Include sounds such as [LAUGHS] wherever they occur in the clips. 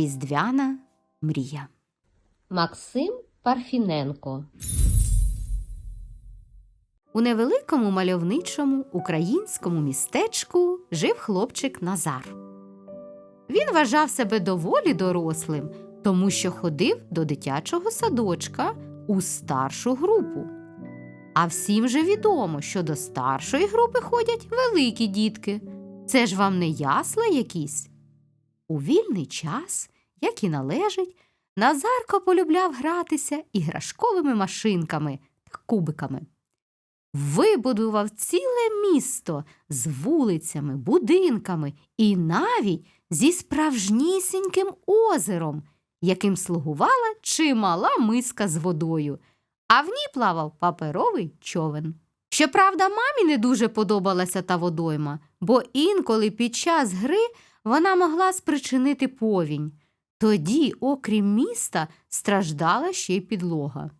Різдвяна мрія. Максим Парфіненко. У невеликому мальовничому українському містечку жив хлопчик Назар. Він вважав себе доволі дорослим, тому що ходив до дитячого садочка у старшу групу. А всім же відомо, що до старшої групи ходять великі дітки. Це ж вам не ясла якісь. У вільний час, як і належить, Назарко полюбляв гратися іграшковими машинками та кубиками. Вибудував ціле місто з вулицями, будинками і навіть зі справжнісіньким озером, яким слугувала чимала миска з водою, а в ній плавав паперовий човен. Щоправда, мамі не дуже подобалася та водойма, бо інколи під час гри вона могла спричинити повінь. Тоді, окрім міста, страждала ще й підлога.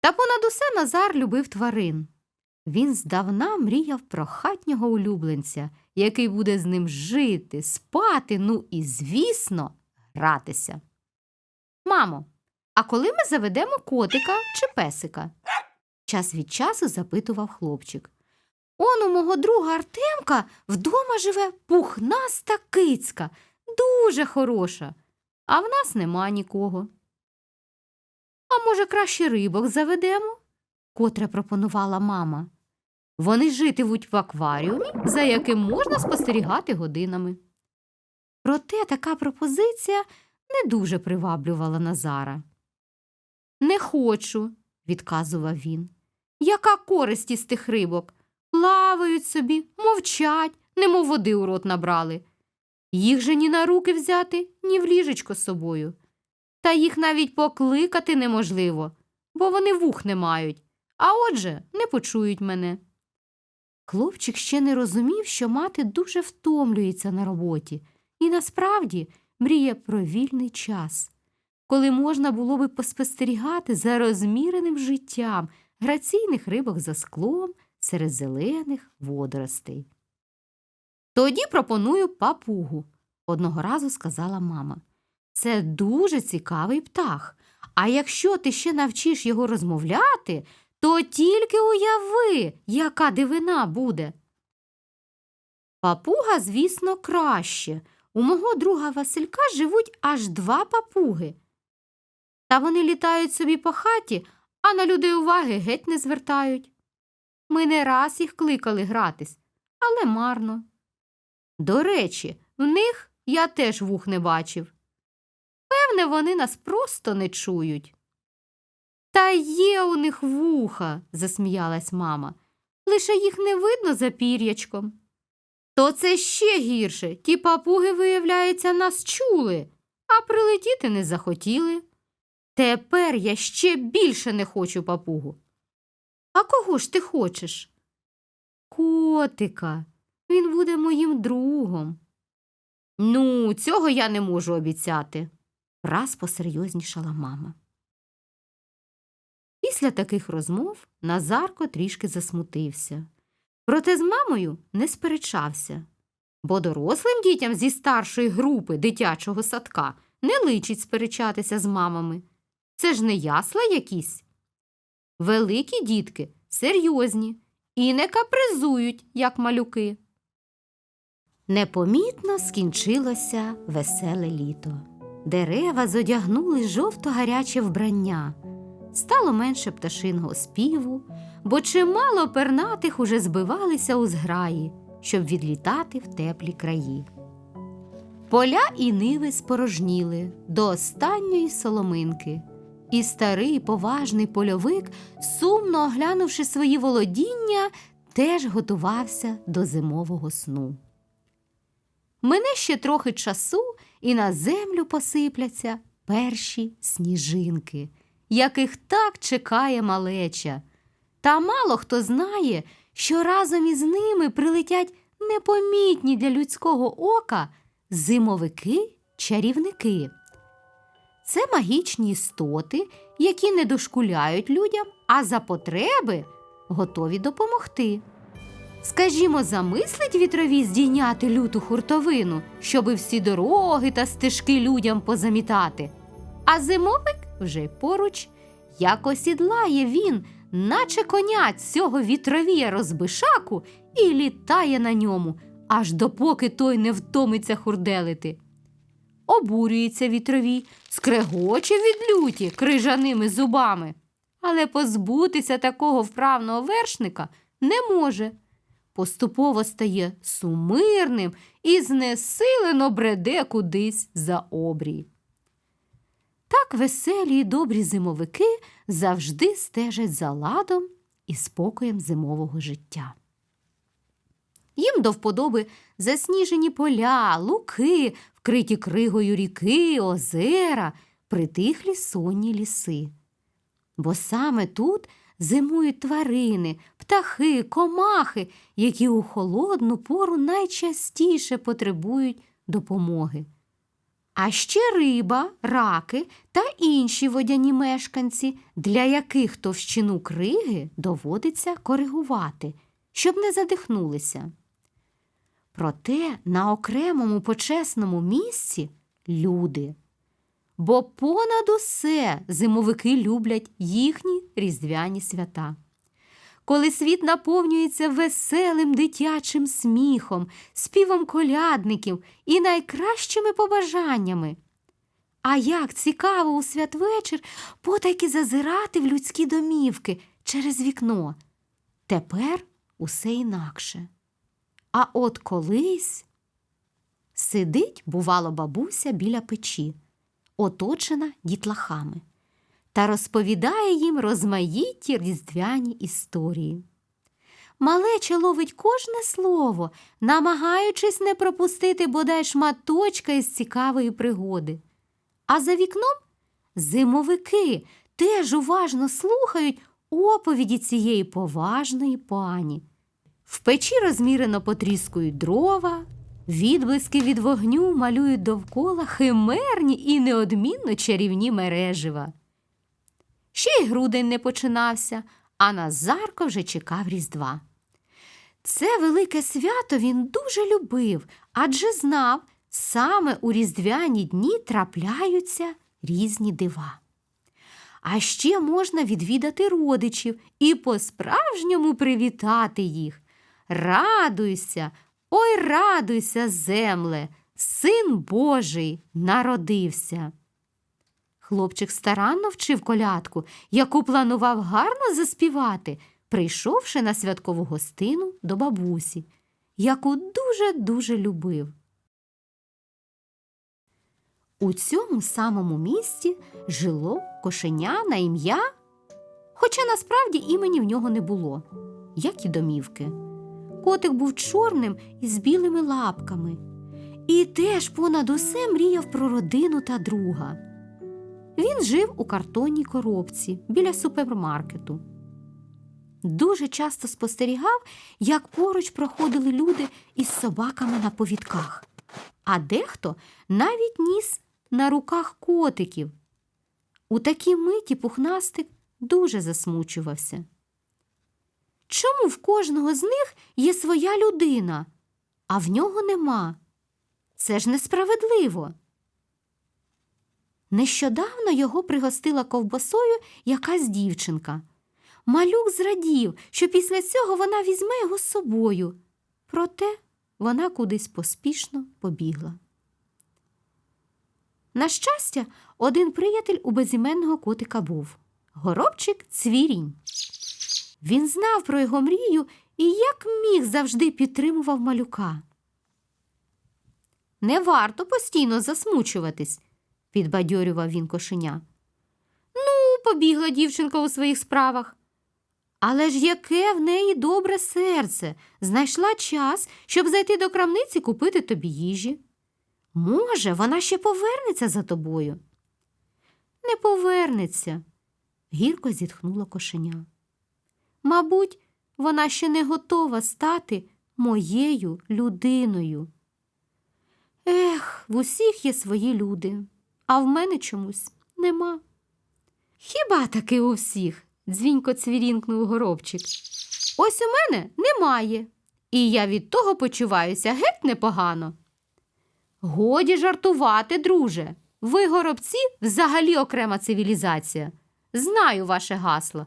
Та понад усе Назар любив тварин. Він здавна мріяв про хатнього улюбленця, який буде з ним жити, спати, ну і, звісно, гратися. Мамо, а коли ми заведемо котика чи песика? Час від часу запитував хлопчик. Он у мого друга Артемка вдома живе пухнаста кицька, дуже хороша, а в нас нема нікого. А може, краще рибок заведемо? котре пропонувала мама. Вони житимуть в акваріумі, за яким можна спостерігати годинами. Проте така пропозиція не дуже приваблювала Назара. Не хочу, відказував він. Яка користь із тих рибок? Плавають собі, мовчать, немов води у рот набрали. Їх же ні на руки взяти, ні в ліжечко з собою. Та їх навіть покликати неможливо, бо вони вух не мають, а отже не почують мене. Хлопчик ще не розумів, що мати дуже втомлюється на роботі і насправді мріє про вільний час, коли можна було би поспостерігати за розміреним життям граційних рибок за склом серед зелених водоростей. Тоді пропоную папугу, одного разу сказала мама. Це дуже цікавий птах. А якщо ти ще навчиш його розмовляти, то тільки уяви, яка дивина буде. Папуга, звісно, краще. У мого друга Василька живуть аж два папуги. Та вони літають собі по хаті, а на людей уваги геть не звертають. Ми не раз їх кликали гратись, але марно. До речі, в них я теж вух не бачив. Певне, вони нас просто не чують. Та є у них вуха, засміялась мама. Лише їх не видно за пір'ячком. То це ще гірше. Ті папуги, виявляється, нас чули, а прилетіти не захотіли. Тепер я ще більше не хочу папугу. А кого ж ти хочеш? Котика. Він буде моїм другом. Ну, цього я не можу обіцяти, раз посерйознішала мама. Після таких розмов Назарко трішки засмутився. Проте з мамою не сперечався, бо дорослим дітям зі старшої групи дитячого садка не личить сперечатися з мамами. Це ж не ясла якісь. Великі дітки серйозні і не капризують, як малюки. Непомітно скінчилося веселе літо. Дерева зодягнули жовто-гаряче вбрання. Стало менше пташиного співу, бо чимало пернатих уже збивалися у зграї, щоб відлітати в теплі краї. Поля і ниви спорожніли до останньої соломинки, і старий поважний польовик, сумно оглянувши свої володіння, теж готувався до зимового сну. Мине ще трохи часу, і на землю посипляться перші сніжинки, яких так чекає малеча. Та мало хто знає, що разом із ними прилетять непомітні для людського ока зимовики-чарівники. Це магічні істоти, які не дошкуляють людям, а за потреби готові допомогти. Скажімо, замислить вітрові здійняти люту хуртовину, щоби всі дороги та стежки людям позамітати. А зимовик вже поруч, як осідлає він, наче коня цього вітровія розбишаку, і літає на ньому, аж допоки той не втомиться хурделити. Обурюється вітровій, скрегоче від люті крижаними зубами, але позбутися такого вправного вершника не може. Поступово стає сумирним і знесилено бреде кудись за обрій. Так веселі й добрі зимовики завжди стежать за ладом і спокоєм зимового життя. Їм до вподоби засніжені поля, луки, вкриті кригою ріки, озера, притихлі сонні ліси. Бо саме тут зимують тварини, птахи, комахи, які у холодну пору найчастіше потребують допомоги. А ще риба, раки та інші водяні мешканці, для яких товщину криги доводиться коригувати, щоб не задихнулися. Проте на окремому почесному місці люди. Бо понад усе зимовики люблять їхні різдвяні свята. Коли світ наповнюється веселим дитячим сміхом, співом колядників і найкращими побажаннями. А як цікаво у святвечір потайки зазирати в людські домівки через вікно. Тепер усе інакше. А от колись сидить, бувало, бабуся біля печі, оточена дітлахами, та розповідає їм розмаїті різдвяні історії. Малеча ловить кожне слово, намагаючись не пропустити бодай шматочка із цікавої пригоди. А за вікном зимовики теж уважно слухають оповіді цієї поважної пані. В печі розмірено потріскують дрова, відблиски від вогню малюють довкола химерні і неодмінно чарівні мережива. Ще й грудень не починався, а Назарко вже чекав Різдва. Це велике свято він дуже любив, адже знав, саме у різдвяні дні трапляються різні дива. А ще можна відвідати родичів і по-справжньому привітати їх. Радуйся, ой, радуйся, земле, син Божий народився. Хлопчик старанно вчив колядку, яку планував гарно заспівати, прийшовши на святкову гостину до бабусі, яку дуже-дуже любив. У цьому самому місці жило кошеня на ім'я, хоча насправді імені в нього не було, як і домівки. Котик був чорним і з білими лапками, і теж понад усе мріяв про родину та друга. Він жив у картонній коробці біля супермаркету. Дуже часто спостерігав, як поруч проходили люди із собаками на повідках, а дехто навіть ніс на руках котиків. У такій миті пухнастик дуже засмучувався. Чому в кожного з них є своя людина, а в нього нема? Це ж несправедливо. Нещодавно його пригостила ковбасою якась дівчинка. Малюк зрадів, що після цього вона візьме його з собою. Проте вона кудись поспішно побігла. На щастя, один приятель у безіменного котика був горобчик цвірінь. Він знав про його мрію і як міг завжди підтримував малюка. Не варто постійно засмучуватись, підбадьорював він кошеня. Ну, побігла дівчинка у своїх справах. Але ж яке в неї добре серце, знайшла час, щоб зайти до крамниці купити тобі їжі. Може, вона ще повернеться за тобою. Не повернеться, гірко зітхнула кошеня. Мабуть, вона ще не готова стати моєю людиною. Ех, в усіх є свої люди, а в мене чомусь нема. Хіба таки у всіх? дзвінько цвірінкнув горобчик. Ось у мене немає. і я від того почуваюся геть непогано. Годі жартувати, друже. Ви, горобці, взагалі окрема цивілізація. Знаю ваше гасло.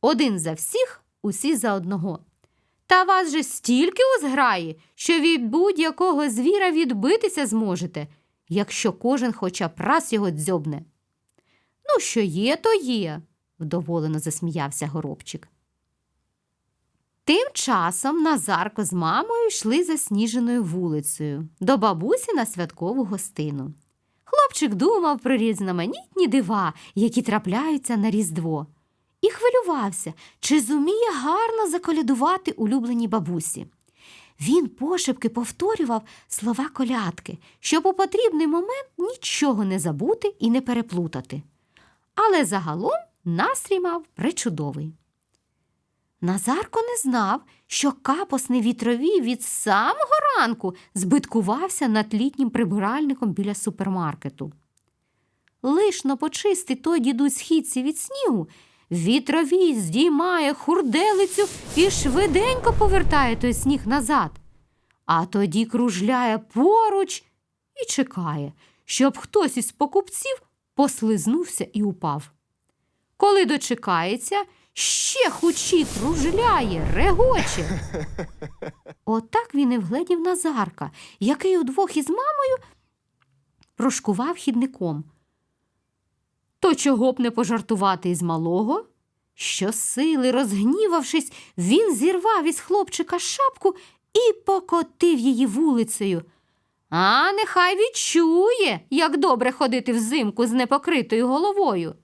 Один за всіх, усі за одного. Та вас же стільки у зграї, що від будь-якого звіра відбитися зможете, якщо кожен хоча б раз його дзьобне. Ну, що є, то є, вдоволено засміявся горобчик. Тим часом Назарко з мамою йшли засніженою вулицею до бабусі на святкову гостину. Хлопчик думав про різноманітні дива, які трапляються на Різдво, і хвилювався, чи зуміє гарно заколядувати улюбленій бабусі. Він пошепки повторював слова колядки, щоб у потрібний момент нічого не забути і не переплутати. Але загалом настрій мав причудовий. Назарко не знав, що капосний вітровій від самого ранку збиткувався над літнім прибиральником біля супермаркету. Лишно почистить той дідусь східці від снігу, вітровій здіймає хурделицю і швиденько повертає той сніг назад, а тоді кружляє поруч і чекає, щоб хтось із покупців послизнувся і упав. Коли дочекається, ще хучі кружляє, регоче. [LAUGHS] Отак він і вгледів Назарка, який удвох із мамою прошкував хідником. То чого б не пожартувати із малого? Щосили, розгнівавшись, він зірвав із хлопчика шапку і покотив її вулицею. А нехай відчує, як добре ходити взимку з непокритою головою.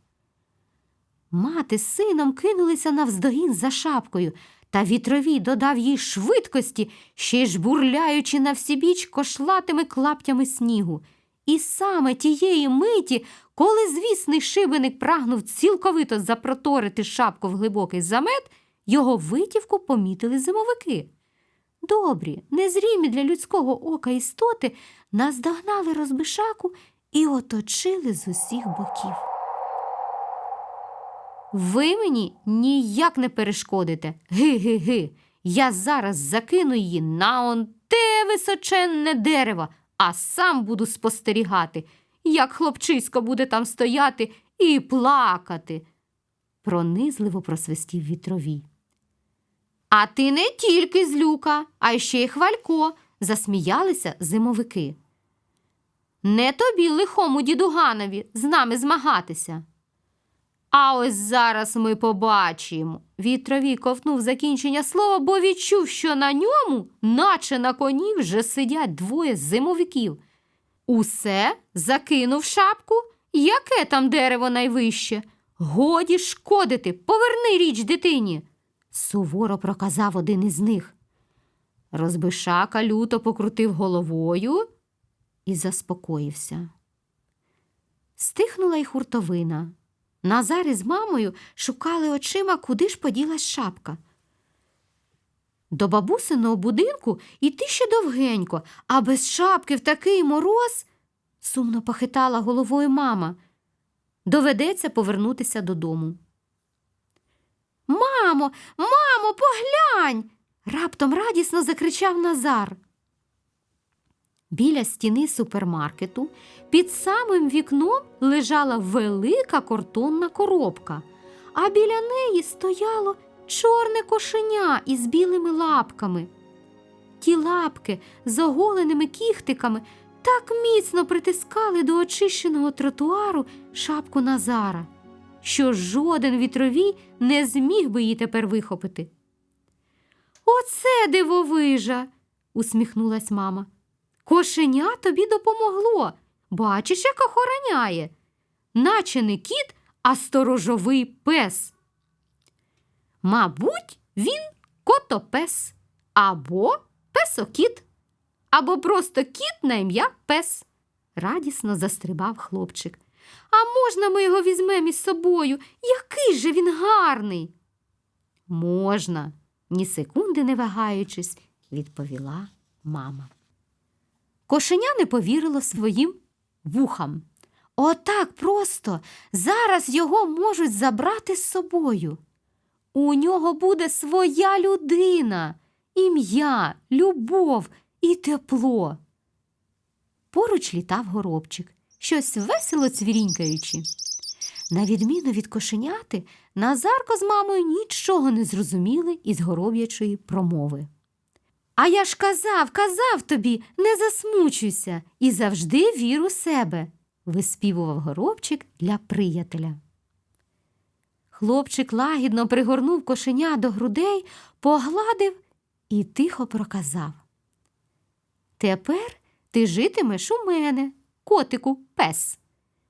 Мати з сином кинулися навздогін за шапкою, та вітровій додав їй швидкості, ще й жбурляючи на всібіч кошлатими клаптями снігу. І саме тієї миті, коли звісний шибеник прагнув цілковито запроторити шапку в глибокий замет, його витівку помітили зимовики. Добрі, незрімі для людського ока істоти наздогнали розбишаку і оточили з усіх боків. Ви мені ніяк не перешкодите. Ги-ги-ги. Я зараз закину її на он те височенне дерево, а сам буду спостерігати, як хлопчисько буде там стояти і плакати. Пронизливо просвистів вітровій. А ти не тільки злюка, а ще й хвалько, засміялися зимовики. Не тобі, лихому дідуганові, з нами змагатися. А ось зараз ми побачимо. Вітровій ковтнув закінчення слова, бо відчув, що на ньому, наче на коні, вже сидять двоє зимовиків. Усе закинув шапку. Яке там дерево найвище? Годі шкодити, поверни річ дитині. Суворо проказав один із них. Розбишака люто покрутив головою і заспокоївся. Стихнула й хуртовина. Назар із мамою шукали очима, куди ж поділась шапка. До бабусиного будинку іти ще довгенько, а без шапки в такий мороз, сумно похитала головою мама. Доведеться повернутися додому. Мамо, мамо, поглянь. раптом радісно закричав Назар. Біля стіни супермаркету під самим вікном лежала велика картонна коробка, а біля неї стояло чорне кошеня із білими лапками. Ті лапки з оголеними кіхтиками так міцно притискали до очищеного тротуару шапку Назара, що жоден вітровій не зміг би її тепер вихопити. Оце дивовижа, усміхнулась мама. Кошеня тобі допомогло. Бачиш, як охороняє. Наче не кіт, а сторожовий пес. Мабуть, він котопес, або песокіт, або просто кіт на ім'я пес. Радісно застрибав хлопчик. А можна ми його візьмемо із собою? Який же він гарний? Можна, ні секунди не вагаючись, відповіла мама. Кошеня не повірило своїм вухам. Отак просто зараз його можуть забрати з собою. У нього буде своя людина, ім'я, любов і тепло. Поруч літав горобчик, щось весело цвірінькаючи. На відміну від кошеняти, Назарко з мамою нічого не зрозуміли із гороб'ячої промови. А я ж казав, казав тобі, не засмучуйся і завжди вір у себе, виспівував горобчик для приятеля. Хлопчик лагідно пригорнув кошеня до грудей, погладив і тихо проказав. Тепер ти житимеш у мене, котику, пес.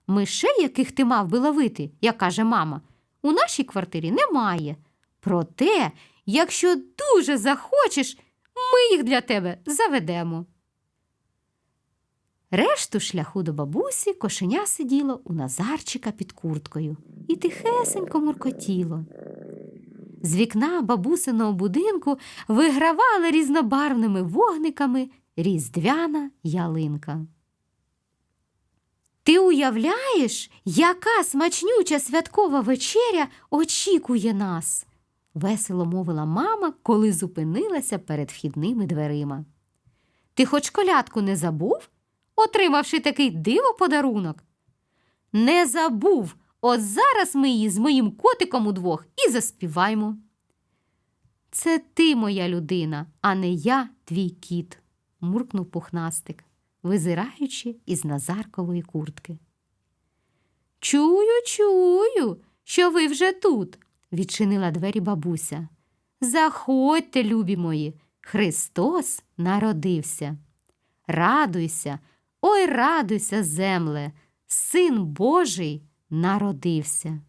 Мишей, яких ти мав би ловити, як каже мама, у нашій квартирі немає. Проте, якщо дуже захочеш, ми їх для тебе заведемо. Решту шляху до бабусі кошеня сиділо у Назарчика під курткою і тихесенько муркотіло. З вікна бабусиного будинку вигравала різнобарвними вогниками різдвяна ялинка. Ти уявляєш, яка смачнюча святкова вечеря очікує нас? Весело мовила мама, коли зупинилася перед вхідними дверима. Ти хоч колядку не забув, отримавши такий диво подарунок? Не забув. От зараз ми її з моїм котиком удвох і заспіваймо. Це ти моя людина, а не я твій кіт, муркнув пухнастик, визираючи із Назаркової куртки. Чую, чую, що ви вже тут, відчинила двері бабуся. Заходьте, любі мої, Христос народився. Радуйся, ой, радуйся, земле, син Божий народився.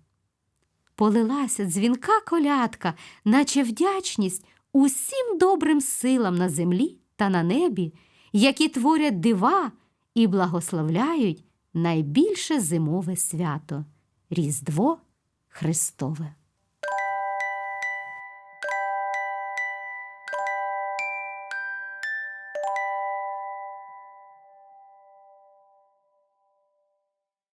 Полилася дзвінка колядка, наче вдячність усім добрим силам на землі та на небі, які творять дива і благословляють найбільше зимове свято Різдво Христове.